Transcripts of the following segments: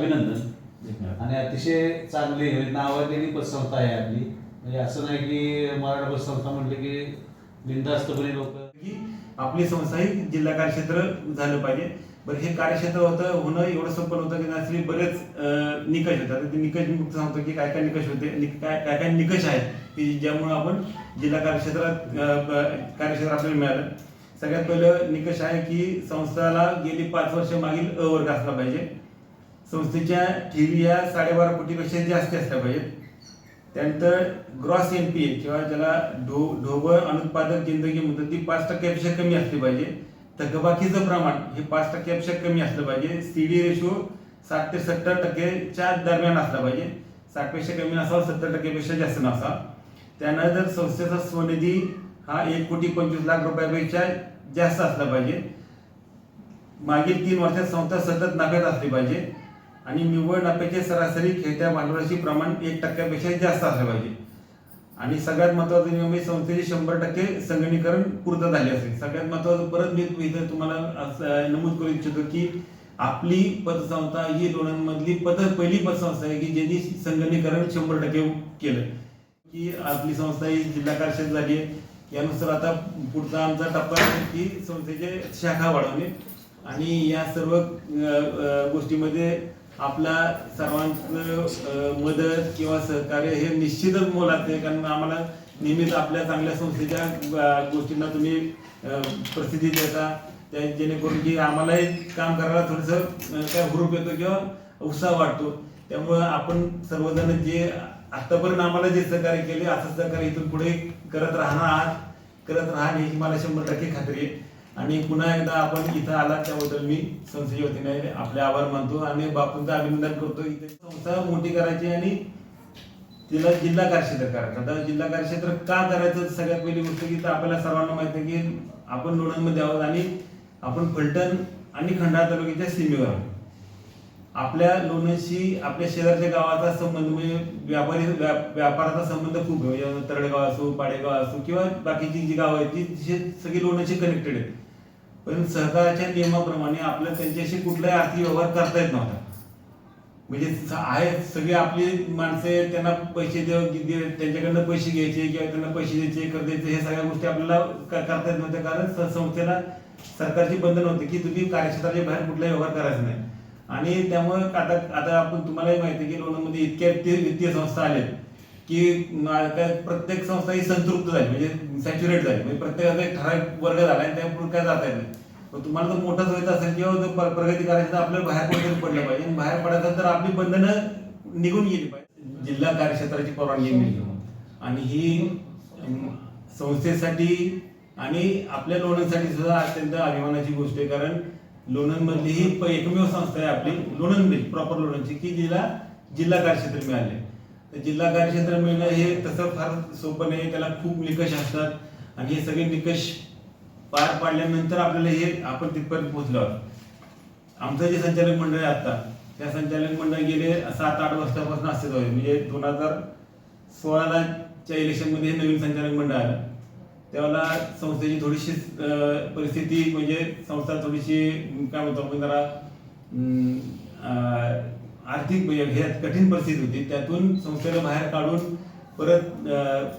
अभिनंदन. आणि अतिशय चांगली नावाजलेली पतसंस्था आहे आपली. म्हणजे असं नाही की मराठा पतसंस्था म्हटलं की बिनधास्तपणे लोक की आपली संस्था ही जिल्हा कार्यक्षेत्र झालं पाहिजे. बरं हे कार्यक्षेत्र होतं होणं एवढं सोपं होतं की त्यातले बरेच निकष होतात ते निकष मी फक्त सांगतो की काय काय निकष होते काय काय काय निकष आहेत की ज्यामुळे आपण जिल्हा कार्यक्षेत्रात कार्यक्षेत्र आपल्याला मिळालं. सगळ्यात पहिलं निकष आहे की संस्थेला गेली पाच वर्ष मागील अ वर्ग असला पाहिजे. संस्थेच्या ठेवी या साडेबारा कोटीपेक्षा जास्त असल्या पाहिजेत. त्यानंतर ग्रॉस एन पी ए किंवा ज्याला ढो ढोबळ अनुत्पादक जिंदगी म्हणतात ती पाच टक्क्यापेक्षा कमी असली पाहिजे. थकबाकीचं प्रमाण हे पाच टक्क्यापेक्षा कमी असलं पाहिजे. सी डी रेशो साठ ते सत्तर टक्केच्या दरम्यान असला पाहिजे. साठपेक्षा कमी नसावा सत्तर टक्केपेक्षा जास्त नसावा. त्यानंतर संस्थेचा स्वनिधी हा एक कोटी पंचवीस लाख रुपयापेक्षा जास्त असला पाहिजे. मागील तीन वर्षात संस्था सतत नफ्यात असली पाहिजे. आणि निव्वळ नफ्याचे सरासरी खेळत्या भांडवलाचे प्रमाण एक टक्क्यापेक्षा जास्त असलं पाहिजे. आणि सगळ्यात महत्त्वाचा नियम आहे संस्थेचे शंभर टक्के संगणीकरण पूर्ण झाले असेल. सगळ्यात महत्वाचं परत मी इथं तुम्हाला असं नमूद करू इच्छितो की आपली पतसंस्था ही लोणांमधली पद पहिली पतसंस्था आहे की ज्यांनी संगणीकरण शंभर टक्के केलं. की आपली संस्था ही जिल्हा परिषद झाली आहे. यानुसार आता पुढचा आमचा टप्पा आहे की संस्थेचे शाखा वाढवणे. आणि या सर्व गोष्टीमध्ये आपला सर्वांचं मदत किंवा सहकार्य हे निश्चितच मोलाचं आहे. कारण आम्हाला नेहमीच आपल्या चांगल्या संस्थेच्या गोष्टींना तुम्ही प्रसिद्धी देता. त्या जेणेकरून की आम्हालाही काम करायला थोडंसं काय हुरूप येतो किंवा उत्साह वाटतो. त्यामुळं आपण सर्वजण जे आत्तापर्यंत आम्हाला जे सहकार्य केले असं सहकार्य इथून पुढे करत राहणार आहात करत राहा ही मला शंभर टक्के खात्री आहे. आणि पुन्हा एकदा आपण इथं आलात त्याबद्दल मी संस्थेच्या वतीने आपले आभार मानतो आणि बापूंचं अभिनंदन करतो. इथे संस्था मोठी करायची आणि तिला जिल्हा कार्यक्षेत्र करायचं. आता जिल्हा कार्यक्षेत्र का करायचं? सगळ्यात पहिली गोष्ट की तर आपल्याला सर्वांना माहिती आहे की आपण लोणंदमध्ये आहोत आणि आपण फलटण आणि खंडाळा तालुक्याच्या सीमेवर आहोत. आपल्या लोणंदशी आपल्या शेजारच्या गावाचा संबंध म्हणजे व्यापारी व्या- व्यापाराचा संबंध खूप आहे. म्हणजे तरडगाव असो पाडेगाव असो किंवा बाकीची जी गावं आहेत ती सगळी लोणंदशी कनेक्टेड आहेत. पण सहकाराच्या नियमाप्रमाणे आपल्या त्यांच्याशी कुठलाही आर्थिक व्यवहार करता येत नव्हता. म्हणजे आहेत सगळी आपली माणसे त्यांना पैसे देव त्यांच्याकडनं पैसे घ्यायचे किंवा त्यांना पैसे द्यायचे कर द्यायचे हे सगळ्या गोष्टी आपल्याला करता येत नव्हत्या. कारण स- संस्थेला सरकारची बंधन होते की तुम्ही कार्यक्षेत्राच्या बाहेर कुठलाही व्यवहार करायचा नाही. आणि त्यामुळे आता आता आपण तुम्हालाही माहिती आहे की लोणांमध्ये इतक्या वित्तीय वित्तीय संस्था आल्या की प्रत्येक संस्था ही संतृप्त झाली म्हणजे सॅच्युरेट झाली. म्हणजे प्रत्येकाचा एक ठराविक वर्ग झाला आणि त्यापुढे काय जाता येत नाही. तुम्हाला जर मोठाच व्हायचं असेल किंवा जर प्रगती करायची तर आपल्याला बाहेर कुठेतरी पडलं पाहिजे. आणि बाहेर पडायचं तर आपली बंधनं निघून गेली पाहिजे. जिल्हा कार्यक्षेत्राची परवानगी मिळली आणि ही संस्थेसाठी आणि आपल्या लोणंदसाठी सुद्धा अत्यंत अभिमानाची गोष्ट आहे. कारण लोणंदमधली ही एकमेव संस्था आहे आपली. लोणंद म्हणजे प्रॉपर लोणंदची की जिला जिल्हा कार्यक्षेत्र मिळाले. जिल्हा कार्यक्षेत्र मिळणं हे तसं फार सोपं नाही त्याला खूप निकष असतात. आणि हे सगळे निकष पार पाडल्यानंतर आपल्याला हे आपण तिथपर्यंत पोहोचलो आहोत. आमचं जे संचालक मंडळ आहे आता त्या संचालक मंडळ गेले सात आठ वर्षापासून अस्तित्वात आहे म्हणजे दोन हजार सोळाला च्या इलेक्शनमध्ये हे नवीन संचालक मंडळ आलं. त्यावेळेला संस्थेची थोडीशी परिस्थिती म्हणजे संस्था थोडीशी काय म्हणतो आपण जरा आर्थिक म्हणजे हे कठीण परिस्थिती होती. त्यातून संस्थेला बाहेर काढून परत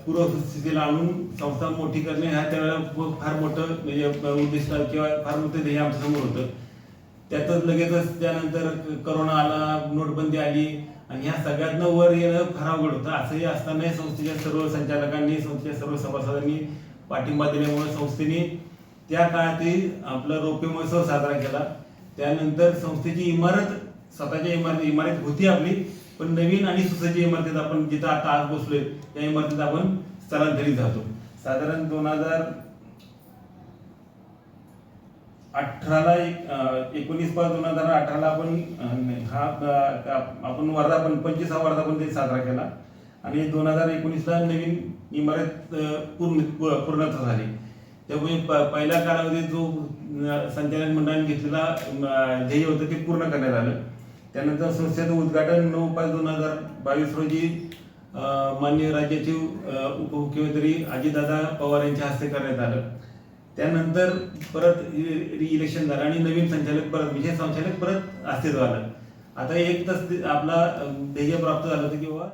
पूर्वस्थितीला आणून संस्था मोठी करणे हा त्यावेळेला खूप- फार मोठं म्हणजे उद्दिष्ट किंवा फार मोठं ध्येय आमच्यासमोर होतं. त्यातच लगेचच त्यानंतर करोना आला नोटबंदी आली आणि ह्या सगळ्यातनं वर येणं फार अवघड होतं. असंही असतानाही संस्थेच्या सर्व संचालकांनी संस्थेच्या सर्व सभासदांनी पाठिंबा दिल्यामुळे संस्थेने त्या काळातही आपला रौप्य महोत्सव साजरा केला. त्यानंतर संस्थेची इमारत स्वतःच्या इमारती इमारत होती आपली पण नवीन आणि सुसज्ज इमारतीत आपण जिथं आता आज बसलोय त्या इमारतीत आपण स्थलांतरित जातो साधारण दोन हजार अठराला एक एकोणीस पाच दोन हजार अठराला आपण हा आपण वर्धापन पंचवीस हा वर्धापन दिन साजरा केला. आणि दोन हजार एकोणीसला नवीन इमारत पूर्ण पूर्णत्व झाली. त्यामुळे पहिल्या कालावधीत जो संचालन मंडळाने घेतलेला ध्येय होतं ते पूर्ण करण्यात आलं. त्यानंतर संस्थेचं उद्घाटन नऊ पाच दोन हजार बावीस रोजी अं, माननीय राज्याचे उपमुख्यमंत्री अजितदादा पवार यांच्या हस्ते करण्यात आलं. त्यानंतर परत इ- इलेक्शन झालं आणि नवीन संचालक परत विशेष संचालक परत अस्तित्व आलं. आता एक तास आपला ध्येय प्राप्त झालं होतं किंवा